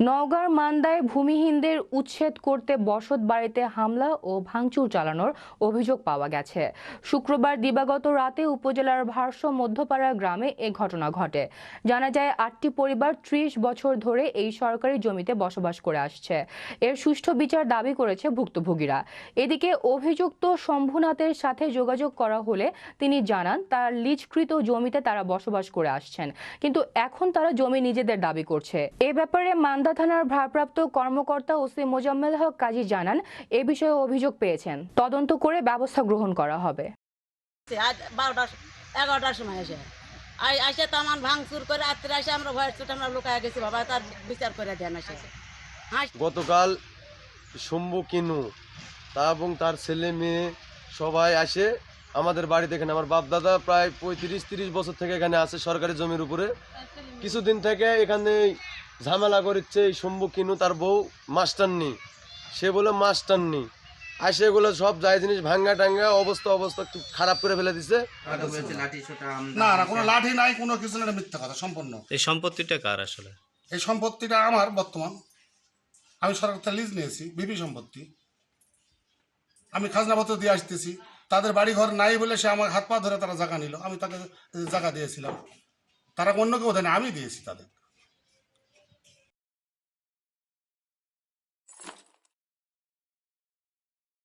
নওগাঁর মান্দায় ভূমিহীনদের উচ্ছেদ করতে বসত বাড়িতে হামলা ও ভাঙচুর চালানোর অভিযোগ পাওয়া গেছে। শুক্রবার দিবাগত রাতে উপজেলার ভারস মধ্যপাড়া গ্রামে এ ঘটনা ঘটে। জানা যায়, আটটি পরিবার ত্রিশ বছর ধরে এই সরকারি জমিতে বসবাস করে আসছে। এর সুষ্ঠু বিচার দাবি করেছে ভুক্তভোগীরা। এদিকে অভিযুক্ত শম্ভুনাথের সাথে যোগাযোগ করা হলে তিনি জানান, তার লিজকৃত জমিতে তারা বসবাস করে আসছেন, কিন্তু এখন তারা জমি নিজেদের দাবি করছে। এ ব্যাপারে মান্দা থানার ভারপ্রাপ্ত কর্মকর্তা ওসি মোজাম্মেল হক কাজী জানান এ বিষয়ে অভিযোগ পেয়েছেন। তদন্ত করে ব্যবস্থা গ্রহণ করা হবে। আজ এগারোটার সময় এসে। আই আসে তো আমার ভাঙচুর করে রাত্রে আসে আমরা ভয়ের চোটে আমরা লুকায় গেছি বাবা তার বিচার করে দেন এসে। হাস গতকাল শম্ভু কিনু তা এবং তার ছেলে মেয়ে সবাই আসে আমাদের বাড়ি দেখেন আমার বাপ দাদা প্রায় পঁয়ত্রিশ তিরিশ বছর থেকে এখানে আছে সরকারি জমির উপরে। কিছুদিন থেকে এখানে ঝামেলা করছে এই শম্ভু কিনু তার বউ মাস্টারনি সে বলে মাস্টারনি আসে এগুলো সব যায় জিনিস ভাঙ্গা টাঙ্গা অবস্থা অবস্থা খুব খারাপ করে ফেলে দিছে। কথা বলছে লাঠি ছোটা না না কোনো লাঠি নাই কোনো কিছু না মিথ্যা কথা সম্পূর্ণ। এই সম্পত্তিটা কার আসলে? এই সম্পত্তিটা আমার বর্তমান। আমি সরকার লিজ নিয়েছি বিপি সম্পত্তি। আমি খাজনাপত্র দিয়ে আসতেছি। তাদের বাড়ি ঘর নাই বলে সে আমার হাত পা ধরে তারা জায়গা নিল। আমি তাকে জায়গা দিয়েছিলাম। তারা অন্য কেউ দেয় না আমি দিয়েছি তাদের।